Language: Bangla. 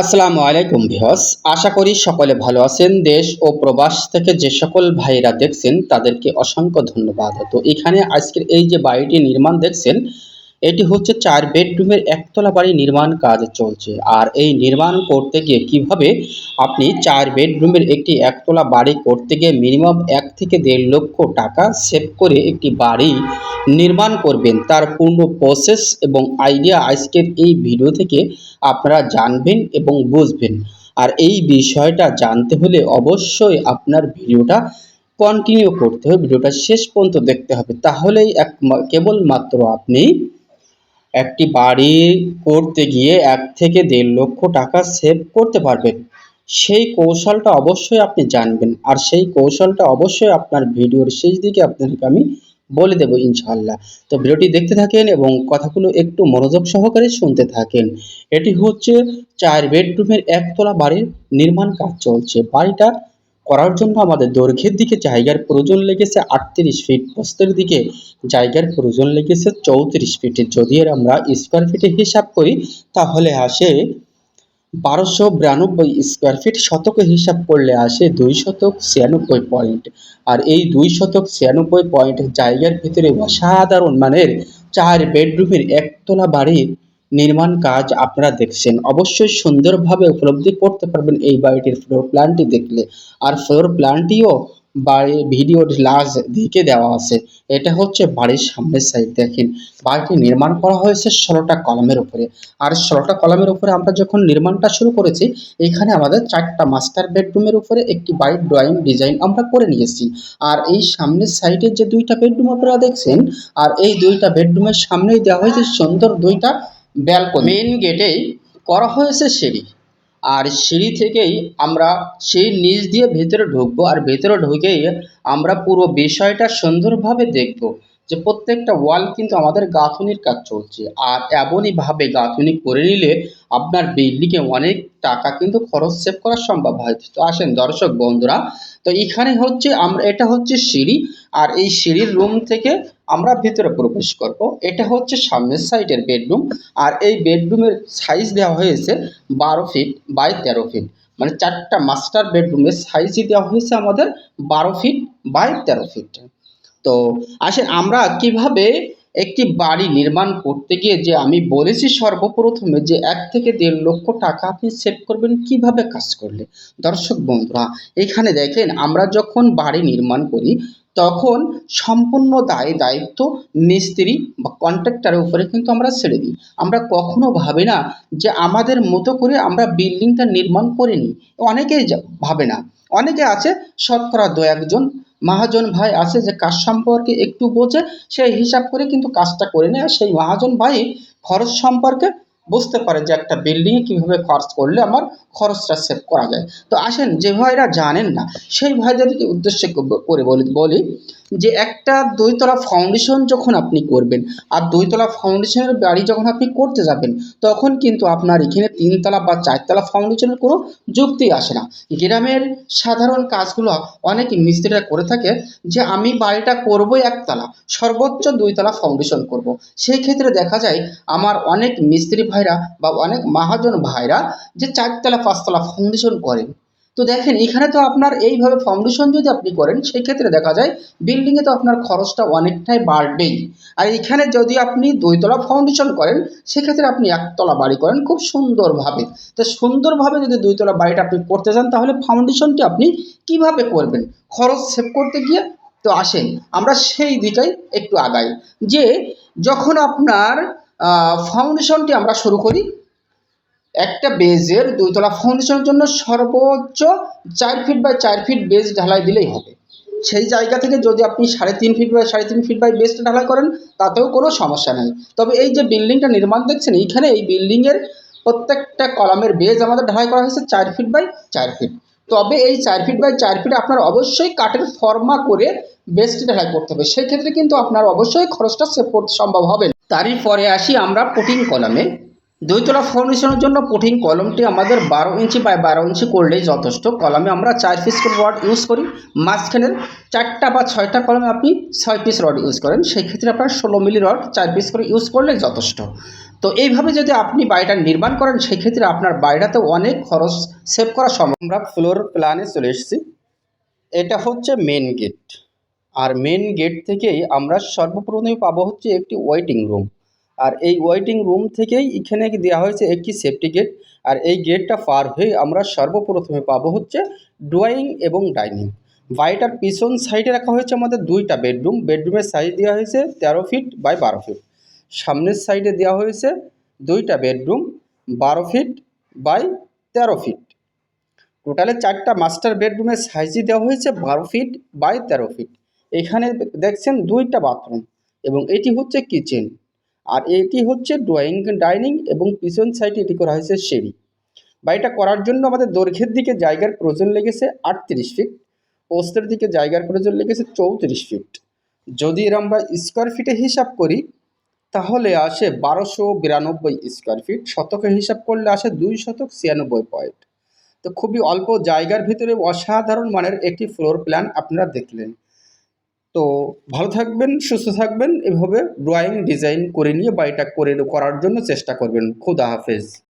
আসসালামু আলাইকুম ভিহস আশা করি সকলে ভালো আছেন। দেশ ও প্রবাস থেকে যে সকল ভাইরা দেখছেন, তাদেরকে অসংখ্য ধন্যবাদ। তো এখানে আজকের এই যে বাড়িটি নির্মাণ দেখছেন, এটি হচ্ছে চার বেডরুমের একতলা বাড়ি নির্মাণ কাজ চলছে। আর এই নির্মাণ করতে গিয়ে কীভাবে আপনি চার বেডরুমের একটি একতলা বাড়ি করতে গিয়ে মিনিমাম এক থেকে দেড় লক্ষ টাকা সেভ করে একটি বাড়ি নির্মাণ করবেন। তার পূর্ণ প্রসেস এবং আইডিয়া আজকের এই ভিডিও থেকে আপনারা জানবেন এবং বুঝবেন। আর এই বিষয়টা জানতে হলে অবশ্যই আপনার ভিডিওটা কন্টিনিউ করতে হবে। ভিডিওটা শেষ পর্যন্ত দেখতে হবে। তাহলেই এক কেবলমাত্র আপনি একটি বাড়ি করতে গিয়ে এক থেকে দেড় লক্ষ টাকা সেভ করতে পারবেন। সেই কৌশলটা অবশ্যই আপনি জানবেন। আর সেই কৌশলটা অবশ্যই আপনার ভিডিওর শেষ দিকে আপনাদেরকে আমি বলে দেবো ইনশাআল্লাহ। তো ভিডিওটি দেখতে থাকেন এবং কথাগুলো একটু মনোযোগ সহকারে শুনতে থাকেন। এটি হচ্ছে চার বেডরুমের একতলা বাড়ির নির্মাণ কাজ চলছে। বাড়িটা করার জন্য আমাদের দৈর্ঘ্যের দিকে জায়গার প্রয়োজন লেগেছে আটত্রিশ ফিট, প্রস্থের দিকে জায়গার প্রয়োজন লেগেছে চৌত্রিশ ফিটে। যদি আমরা স্কোয়ার ফিটে হিসাব করি, তাহলে আসে বারোশো বিরানব্বই স্কোয়ার ফিট শতকে হিসাব করলে আসে দুই শতক ছিয়ানব্বই পয়েন্ট আর এই দুই শতক ছিয়ানব্বই পয়েন্ট জায়গার ভিতরে অসাধারণ মানের চার বেডরুমের একতলা বাড়ি নির্মাণ কাজ আপনারা দেখছেন। অবশ্যই সুন্দরভাবে উপলব্ধি করতে পারবেন এই বাড়িটির ফ্লোর প্ল্যানটি দেখলে। আর ফ্লোর প্ল্যানটিও বাড়ি ভিডিওর লাস্ট দিকে দেওয়া আছে। এটা হচ্ছে বাড়ির সামনের সাইড দেখেন। বাড়িটি নির্মাণ করা হয়েছে ষোলোটা কলমের উপরে। আর ষোলোটা কলমের উপরে আমরা যখন নির্মাণটা শুরু করেছি, এখানে আমাদের চারটা মাস্টার বেডরুমের উপরে একটি বাড়ির ড্রয়িং ডিজাইন আমরা করে নিয়েছি। আর এই সামনের সাইডে যে দুইটা বেডরুম আপনারা দেখছেন, আর এই দুইটা বেডরুমের সামনেই দেওয়া হয়েছে সুন্দর দুইটা ব্যালকনি মেইন গেটেই করা হয়েছে সিঁড়ি। আর সিঁড়ি থেকেই আমরা সেই নিচ দিয়ে ভেতরে ঢুকবো। আর ভেতরে ঢুকেই আমরা পুরো বিষয়টা সুন্দরভাবে দেখব। যে প্রত্যেকটা ওয়াল কিন্তু আমাদের গাঁথুনির কাজ চলছে। আর এমনইভাবে গাঁথুনি করে নিলে আপনার বিল্ডিংয়ে অনেক টাকা কিন্তু খরচ সেভ করা সম্ভব হয়। তো আসেন দর্শক বন্ধুরা, তো এখানে হচ্ছে আমরা, এটা হচ্ছে সিঁড়ি, আর এই সিঁড়ির রুম থেকে আমরা ভিতরে প্রবেশ করব। এটা হচ্ছে সামনের সাইডের বেডরুম আর এই বেডরুমের সাইজ দেওয়া হয়েছে বারো ফিট বাই তেরো ফিট মানে চারটা মাস্টার বেডরুমের সাইজই দেওয়া হয়েছে আমাদের বারো ফিট বাই তেরো ফিট তো আসেন, আমরা কীভাবে একটি বাড়ি নির্মাণ করতে গিয়ে যে আমি বলেছি সর্বপ্রথমে যে এক থেকে দেড় লক্ষ টাকা আপনি সেভ করবেন, কীভাবে কাজ করলে? দর্শক বন্ধুরা, এখানে দেখেন, আমরা যখন বাড়ি নির্মাণ করি, তখন সম্পূর্ণ দায় দায়িত্ব মিস্ত্রি বা কন্ট্রাক্টরের উপরে কিন্তু আমরা ছেড়ে দিই। আমরা কখনো ভাবি না যে আমাদের মতো করে আমরা বিল্ডিংটা নির্মাণ করে নিই অনেকেই ভাবে না। অনেকে আছে, শতকরা দু একজন মহাজন ভাই আছে যে কাজ সম্পর্কে একটু বোঝে সেই হিসাব করে কিন্তু কাজটা করে নেয়। সেই মহাজন ভাই খরচ সম্পর্কে বুঝতে পারে যে একটা বিল্ডিংয়ে কীভাবে খরচ করলে আমার খরচটা সেভ করা যায়। তো আসেন, যে ভাইরা জানেন না, সেই ভাইদেরকে উদ্দেশ্য করে বলি যে একটা দুইতলা ফাউন্ডেশন যখন আপনি করবেন, আর দুইতলা ফাউন্ডেশনের বাড়ি যখন আপনি করতে যাবেন, তখন কিন্তু আপনার এখানে তিনতলা বা চারতলা ফাউন্ডেশনের কোনো যুক্তি আসে না গ্রামের সাধারণ কাজগুলো অনেক মিস্ত্রিরা করে থাকে যে, আমি বাড়িটা করবই একতলা, সর্বোচ্চ দুইতলা ফাউন্ডেশন করব। সেই ক্ষেত্রে দেখা যায়, আমার অনেক মিস্ত্রি ভাইরা বা অনেক মহাজন ভাইরা যে চারতলা পাঁচতলা ফাউন্ডেশন করেন তো দেখেন, এখানে তো আপনার এইভাবে ফাউন্ডেশন যদি আপনি করেন সেই ক্ষেত্রে দেখা যায় বিল্ডিংয়ে তো আপনার খরচটা অনেকটাই বাড়বেই। আর এখানে যদি আপনি দুইতলা ফাউন্ডেশন করেন, সেক্ষেত্রে আপনি একতলা বাড়ি করেন খুব সুন্দরভাবে। তো সুন্দরভাবে যদি দুইতলা বাড়িটা আপনি করতে চান, তাহলে ফাউন্ডেশনটি আপনি কীভাবে করবেন? খরচ সেভ করতে গিয়ে তো আসেন, আমরা সেই দিকেই একটু আগাই। যে যখন আপনার ফাউন্ডেশনটি আমরা শুরু করি একটা বেজের দুইতলা ফাউন্ডেশনের জন্য সর্বোচ্চ চার ফিট বাই চার ফিট বেজ ঢালাই দিলেই হবে। সেই জায়গা থেকে যদি আপনি সাড়ে তিন ফিট বাই সাড়ে তিন ফিট বাই বেসটা ঢালাই করেন, তাতেও কোনো সমস্যা নেই। তবে এই যে বিল্ডিংটা নির্মাণ দেখছেন, এইখানে এই বিল্ডিংয়ের প্রত্যেকটা কলামের বেজ আমাদের ঢালাই করা হয়েছে চার ফিট বাই চার ফিট তবে এই চার ফিট বাই চার ফিট আপনার অবশ্যই কাঠের ফর্মা করে বেসটি ঢালাই করতে হবে। সেক্ষেত্রে কিন্তু আপনার অবশ্যই খরচটা সেভ করতে সম্ভব হবে তারই পরে আসি আমরা পুটিং কলামে। দুইতলা ফাউন্ডেশনের জন্য পুটিং কলমটি আমাদের বারো ইঞ্চি বাই বারো ইঞ্চি করলেই যথেষ্ট। কলমে আমরা চার পিস করে রড ইউজ করি। মাঝখানের চারটা বা ছয়টা কলমে আপনি ছয় পিস রড ইউজ করেন। সেই ক্ষেত্রে আপনার ষোলো মিলি রড চার পিস করে ইউজ করলেই যথেষ্ট। তো এইভাবে যদি আপনি বাড়িটা নির্মাণ করেন সেই ক্ষেত্রে আপনার বাড়িটাতে অনেক খরচ সেভ করা সম্ভব। আমরা ফ্লোর প্ল্যানে চলে এসেছি। এটা হচ্ছে মেন গেট আর মেন গেট থেকেই আমরা সর্বপ্রথমে পাবো হচ্ছে একটি ওয়েটিং রুম আর এই ওয়েটিং রুম থেকেই এখানে দেওয়া হয়েছে একটি সেফটি গেট আর এই গেটটা পার হয়ে আমরা সর্বপ্রথমে পাবো হচ্ছে ড্রয়িং এবং ডাইনিং বাড়িটার পিছন সাইডে রাখা হয়েছে আমাদের দুইটা বেডরুম বেডরুমের সাইজ দেওয়া হয়েছে তেরো ফিট বাই বারো ফিট সামনের সাইডে দেওয়া হয়েছে দুইটা বেডরুম বারো ফিট বাই তেরো ফিট টোটালে চারটা মাস্টার বেডরুমের সাইজই দেওয়া হয়েছে বারো ফিট বাই তেরো ফিট এখানে দেখছেন দুইটা বাথরুম এবং এটি হচ্ছে কিচেন আর এটি হচ্ছে ড্রয়িং ডাইনিং এবং পিছন সাইডে এটি করা হয়েছে সিঁড়ি। বাড়িটা করার জন্য আমাদের দৈর্ঘ্যের দিকে জায়গার প্রয়োজন লেগেছে আটত্রিশ ফিট পোস্তের দিকে জায়গার প্রয়োজন লেগেছে চৌত্রিশ ফিট যদি এর আমরা স্কোয়ার ফিটে হিসাব করি, তাহলে আসে বারোশো বিরানব্বই স্কোয়ার ফিট শতকে হিসাব করলে আসে দুই শতক ছিয়ানব্বই পয়েন্ট তো খুবই অল্প জায়গার ভিতরে অসাধারণ মানের একটি ফ্লোর প্ল্যান আপনারা দেখলেন। তো ভালো থাকবেন, সুস্থ থাকবেন। এভাবে ড্রয়িং ডিজাইন করে নিয়ে বাইটা করে করার জন্য চেষ্টা করবেন। খুদা হাফেজ।